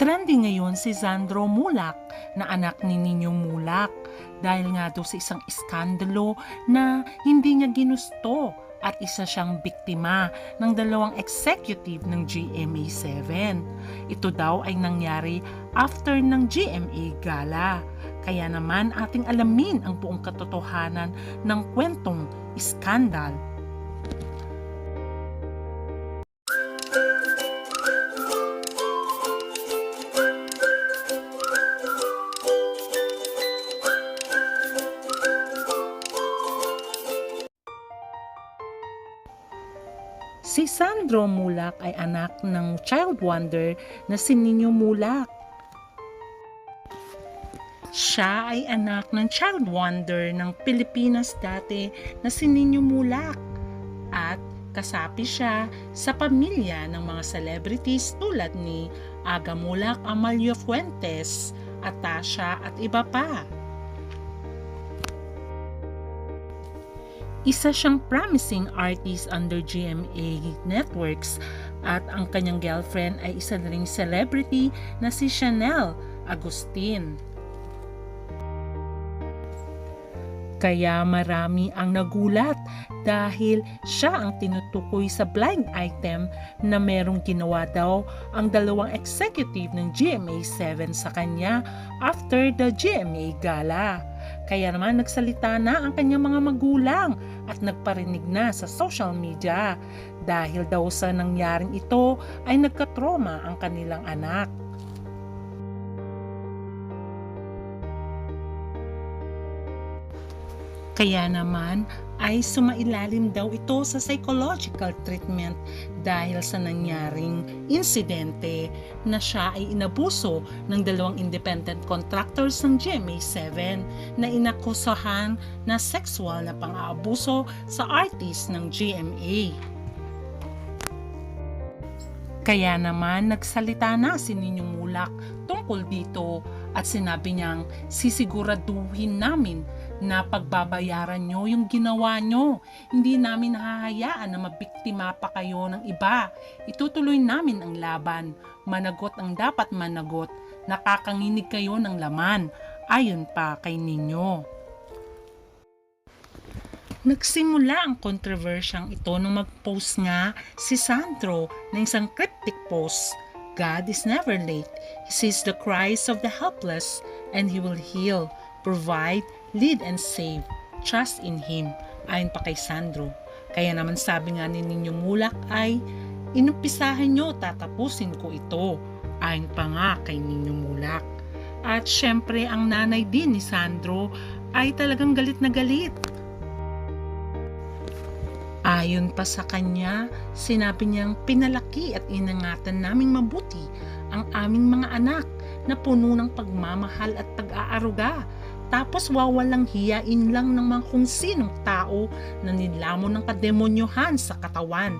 Trending ngayon si Sandro Mulak na anak ni Nino Mulak dahil nga daw sa isang iskandalo na hindi niya ginusto at isa siyang biktima ng dalawang executive ng GMA7. Ito daw ay nangyari after ng GMA gala. Kaya naman ating alamin ang buong katotohanan ng kwentong iskandal Si Sandro Mulak ay anak ng child wonder na si Nino Mulak. Siya ay anak ng child wonder ng Pilipinas dati na si Nino Mulak at kasapi siya sa pamilya ng mga celebrities tulad ni Aga Mulak, Amalio Fuentes, Atasha at iba pa. Isa siyang promising artist under GMA Networks at ang kanyang girlfriend ay isa na ring celebrity na si Chanel Agustin. Kaya marami ang nagulat dahil siya ang tinutukoy sa blind item na merong ginawa daw ang dalawang executive ng GMA7 sa kanya after the GMA gala. Kaya naman nagsalita na ang kanyang mga magulang at nagparinig na sa social media dahil daw sa nangyaring ito ay nagkatroma ang kanilang anak. Kaya naman ay sumailalim daw ito sa psychological treatment dahil sa nangyaring insidente na siya ay inabuso ng dalawang independent contractors ng GMA7 na inakusahan na sexual na pang-aabuso sa artist ng GMA. Kaya naman nagsalita na si Ninyong Mulak tungkol dito at sinabi niyang sisiguraduhin namin na pagbabayaran nyo yung ginawa nyo. Hindi namin hahayaan na mabiktima pa kayo ng iba. Itutuloy namin ang laban. Managot ang dapat managot. Nakakanginig kayo ng laman. Ayon pa kay ninyo. Nagsimula ang kontrobersyang ito nung mag-post nga si Sandro ng isang cryptic post. God is never late. He sees the cries of the helpless and He will heal, provide, lead and save. Trust in Him. Ayon pa kay Sandro. Kaya naman sabi nga ni Ninyo Mulak ay, inumpisahan nyo, tatapusin ko ito. Ayon pa nga kay Ninyo Mulak. At syempre ang nanay din ni Sandro ay talagang galit na galit Ayon pa sa kanya, sinabi niyang pinalaki at inangatan naming mabuti ang aming mga anak na puno ng pagmamahal at pag-aaruga. Tapos wawalang hiyain lang ng mga kung sinong tao na nilamon ng kademonyohan sa katawan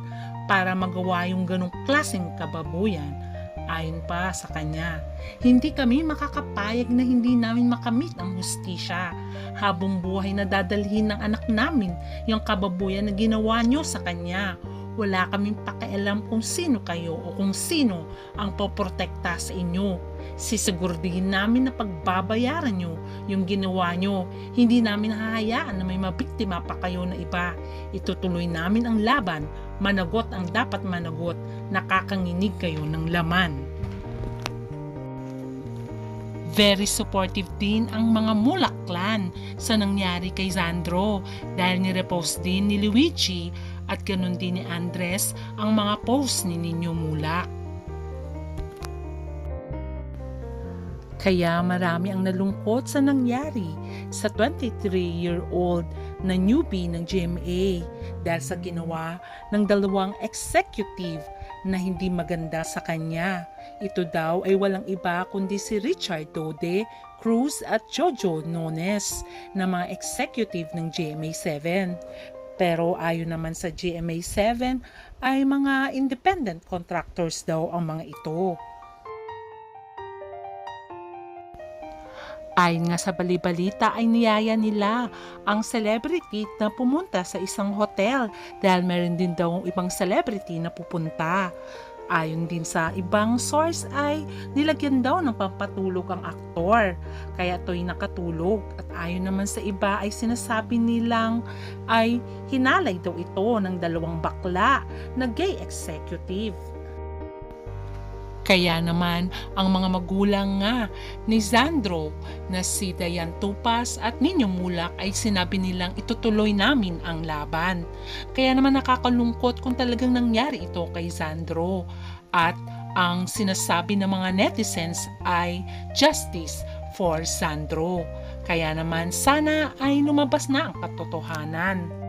para magawa yung ganong klaseng kababuyan Ayon pa sa kanya, hindi kami makakapayag na hindi namin makamit ang hustisya. Habang buhay na dadalhin ng anak namin yung kababuyan na ginawa nyo sa kanya. Wala kaming pakialam kung sino kayo o kung sino ang poprotekta sa inyo. Sisigurdihin namin na pagbabayaran nyo yung ginawa nyo. Hindi namin hahayaan na may mabiktima pa kayo na iba. Itutuloy namin ang laban managot ang dapat managot, nakakanginig kayo ng laman. Very supportive din ang mga Mulak clan sa nangyari kay Sandro dahil ni-repost din ni Luigi at ganun din ni Andres ang mga post ni Ninyo Mulak. Kaya marami ang nalungkot sa nangyari sa 23-year-old na newbie ng GMA dahil sa ginawa ng dalawang executive na hindi maganda sa kanya. Ito daw ay walang iba kundi si Richard Dode, Cruz at Jojo Nones na mga executive ng GMA7. Pero ayon naman sa GMA7 ay mga independent contractors daw ang mga ito. Ayon nga sa balibalita ay niyaya nila ang celebrity na pumunta sa isang hotel dahil meron din daw ibang celebrity na pupunta. Ayon din sa ibang source ay nilagyan daw ng pampatulog ang aktor. Kaya to'y nakatulog. At ayon naman sa iba ay sinasabi nilang ay hinalay daw ito ng dalawang bakla na gay executive. Kaya naman ang mga magulang nga ni Zandro na si Dayan Tupas at Ninyo Mulak ay sinabi nilang itutuloy namin ang laban. Kaya naman nakakalungkot kung talagang nangyari ito kay Zandro. At ang sinasabi ng mga netizens ay justice for Sandro. Kaya naman sana ay lumabas na ang katotohanan.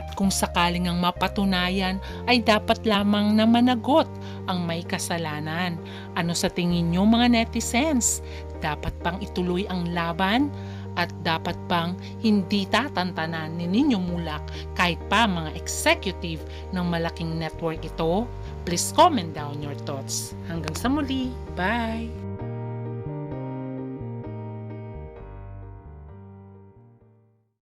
At kung sakaling ang mapatunayan ay dapat lamang na managot ang may kasalanan. Ano sa tingin nyo mga netizens? Dapat pang ituloy ang laban? At dapat pang hindi tatantanan ni Ninyo Mulak kahit pa mga executive ng malaking network ito? Please comment down your thoughts. Hanggang sa muli. Bye!